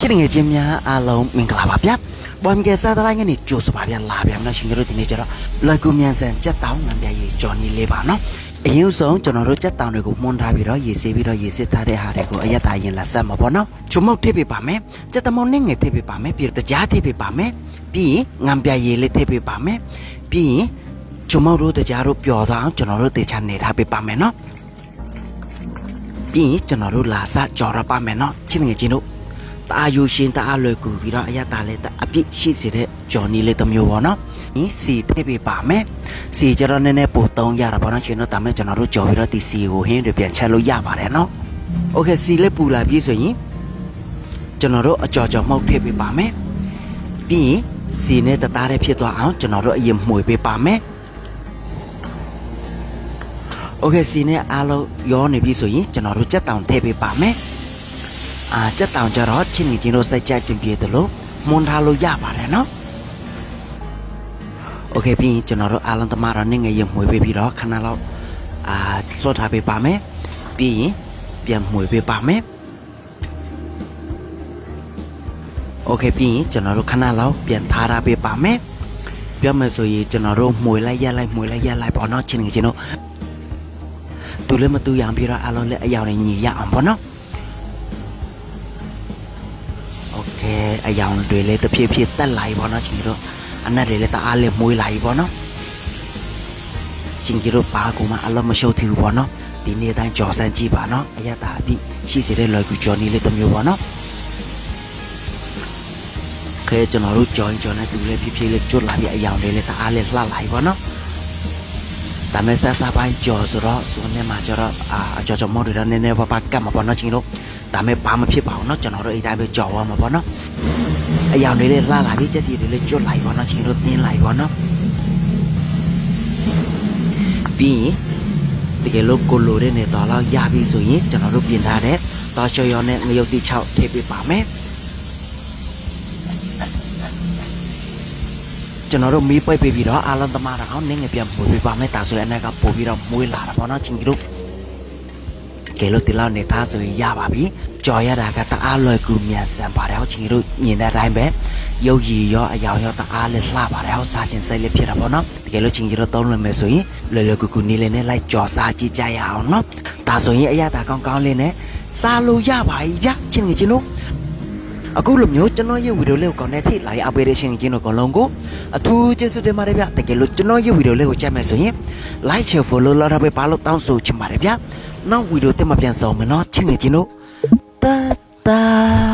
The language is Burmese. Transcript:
ချစ်ငယ်ချင်းများအားလုံးမင်္ဂလာပါဗျာဘွမ်ကဲစားတလိုက်ငနေကြိုးစပါဗျာလာဗျာမနော်ရှင်တို့ဒီနေ့ကျတော့လက်ကူမြန်ဆန်ကြက်တောင်းငံပြရေးဂျော်နီလေးပါနော်အရင်ဆုံးကျွန်တော်တို့ကြက်တောင်းတွေကိုမွန်ထားပြီးတော့ရေဆေးပြီးတော့ရေစစ်ထားတဲ့ဟာတွေကိုအရက်သားရင်လက်ဆက်မှာပေါ့နော်ချုံမောက်ထည့်ပေးပါမယ်ကြက်တမောင်းနဲ့ငယ်ထည့်ပေးပါမယ်ပြီးတော့ကြားထည့်ပေးပါမယ်ပြီးရင်ငံပြရေးလေးထည့်ပေးပါမယ်ပြီးရင်ချုံမောက်တို့ကြားတို့ပျော်သွားအောင်ကျွန်တော်တို့တေချာနေထားပေးပါမယ်နော်ပြီးရင်ကျွန်တော်တို့လာစကြော်ရပါမယ်နော်ချစ်ငယ်ချင်းတို့ တအားယူရှင်တအားလွယ်ကူပြီးတော့အရတာလည်းအပြစ်ရှိစေတဲ့ဂျော်နီလေးတစ်မျိုးပေါ့နော်။ဒီစီထည့်ပေးပါမယ်။စီကျတော့နည်းနည်းပိုသုံးရတာပေါ့နော်ရှင်တို့ဒါမဲ့ကျွန်တော်တို့ကြော်ပြီးတော့ဒီစီကိုဟင်းတွေပြန်ချက်လို့ရပါတယ်နော်။ Okay စီလည်းပူလာပြီဆိုရင်ကျွန်တော်တို့အကြော်ကြော်မှုတ်ထည့်ပေးပါမယ်။ပြီးရင်စီနဲ့တသားတဲ့ဖြစ်သွားအောင်ကျွန်တော်တို့အရင်မှွေပေးပါမယ်။ Okay စီနဲ့အားလုံးရောနေပြီဆိုရင်ကျွန်တော်တို့ကြက်တောင်ထည့်ပေးပါမယ်။ အာကြက်တောင်ကြတော့ချင်းနေချင်းတို့စိတ်ကြိုက်စင်ပြေတယ်လို့မွန်ထားလို့ရပါတယ်နော်โอเคပြီးရင်ကျွန်တော်တို့အားလုံးသမားတော့နေငယ်ရမှွေပေးပြီးတော့ခဏလောက်အာလွှတ်ထားပေးပါမယ်ပြီးရင်ပြန်မှွေပေးပါမယ်โอเคပြီးရင်ကျွန်တော်တို့ခဏလောက်ပြန်ထားထားပေးပါမယ်ပြောမယ်ဆိုရင်ကျွန်တော်တို့မှွေလိုက်ရက်လိုက်မှွေလိုက်ရက်လိုက်ပေါ့နော်ချင်းနေချင်းတို့တူလည်းမတူရအောင်ပြီးတော့အားလုံးလည်းအယောင်နဲ့ညီရအောင်ပေါ့နော် ရဲ့အယောင်တွေလည်းတစ်ဖြည်းဖြည်းတက်လာပြီပေါ့နော်ချင်းကြီးတို့အနက်တွေလည်းတအားလည်းမွေးလာပြီပေါ့နော်ချင်းကြီးတို့ပါကူမှာအလုံးမရှုပ်သေးဘူးပေါ့နော်ဒီနေ့တိုင်းကြော်စမ်းကြည့်ပါနော်အရသာအပြည့်ရှိစေတဲ့လော်ကူဂျော်နီလေးတစ်မျိုးပေါ့နော်ခဲကျွန်တော်တို့ join ကျွန်တော်တူလေးဖြည်းဖြည်းလေးကျွတ်လာပြီးအယောင်လေးလည်းတအားလေးလှလာပြီပေါ့နော်ဒါမဲ့ဆက်စားပိုင်းကြော်ဆိုတော့စုံနဲ့မှာကျတော့အာကြော်ကြော်မော်တွေတော့နည်းနည်းပါးပါးကတ်မှာပေါ့နော်ချင်းတို့ ဒါမဲ့ဘာမှဖြစ်ပါဘူးเนาะကျွန်တော်တို့အဲ့တိုင်းပဲကြော်ရမှာပေါ့เนาะအယောင်လေးလေးလှလာပြီးချက်တီလေးလေးကျွတ်လိုက်ပါเนาะချင်းတို့တင်းလိုက်ပါเนาะပြီးရင်တကယ်လို့ကိုလိုတဲ့နေတော်လောက်ရပြီဆိုရင်ကျွန်တော်တို့ပြင်ထားတဲ့တောချော်ရောနဲ့ငရုတ်တိ6ထည့်ပေးပါမယ်ကျွန်တော်တို့မီးပိတ်ပေးပြီးတော့အာလန်သမားတော်နင်းငယ်ပြန်ပွေပေးပါမယ်ဒါဆိုရင်အနက်ကပို့ပြီးတော့မွေးလာတာပေါ့เนาะချင်းတို့ ကဲလို့ဒီလောက်နေသားဆိုရင်ရပါပြီကြော်ရတာကတအားလွယ်ကူမြန်ဆန်ပါတယ်ဟောချင်းတို့ညင်တဲ့အတိုင်းပဲရုပ်ရည်ရောအယောင်ရောတအားလေးလှပါတယ်ဟောစားခြင်းစိတ်လေးဖြစ်တာပေါ့နော်တကယ်လို့ချင်းတို့သုံးလို့မယ်ဆိုရင်လွယ်လွယ်ကူကူနေလေးနဲ့လိုက်ကြော်စားကြည့်ကြရအောင်နော်ဒါဆိုရင်အရသာကောင်းကောင်းလေးနဲ့စားလို့ရပါပြီဗျချင်းငယ်ချင်းတို့အခုလိုမျိုးကျွန်တော်ရဲ့ဗီဒီယိုလေးကိုကောင်းတဲ့ထိလာရအပေးတဲ့ရှင်ချင်းတို့အကုန်လုံးကိုအထူးကျေးဇူးတင်ပါတယ်ဗျတကယ်လို့ကျွန်တော်ရဲ့ဗီဒီယိုလေးကိုကြည့်မယ်ဆိုရင် like share follow လောက်ထားပေးပါလို့တောင်းဆိုချင်ပါတယ်ဗျ နောက်ဗီဒီယိုတက်မှပြန်ဆောင်မယ်နော်ချင်းငယ်ချင်းတို့တတာ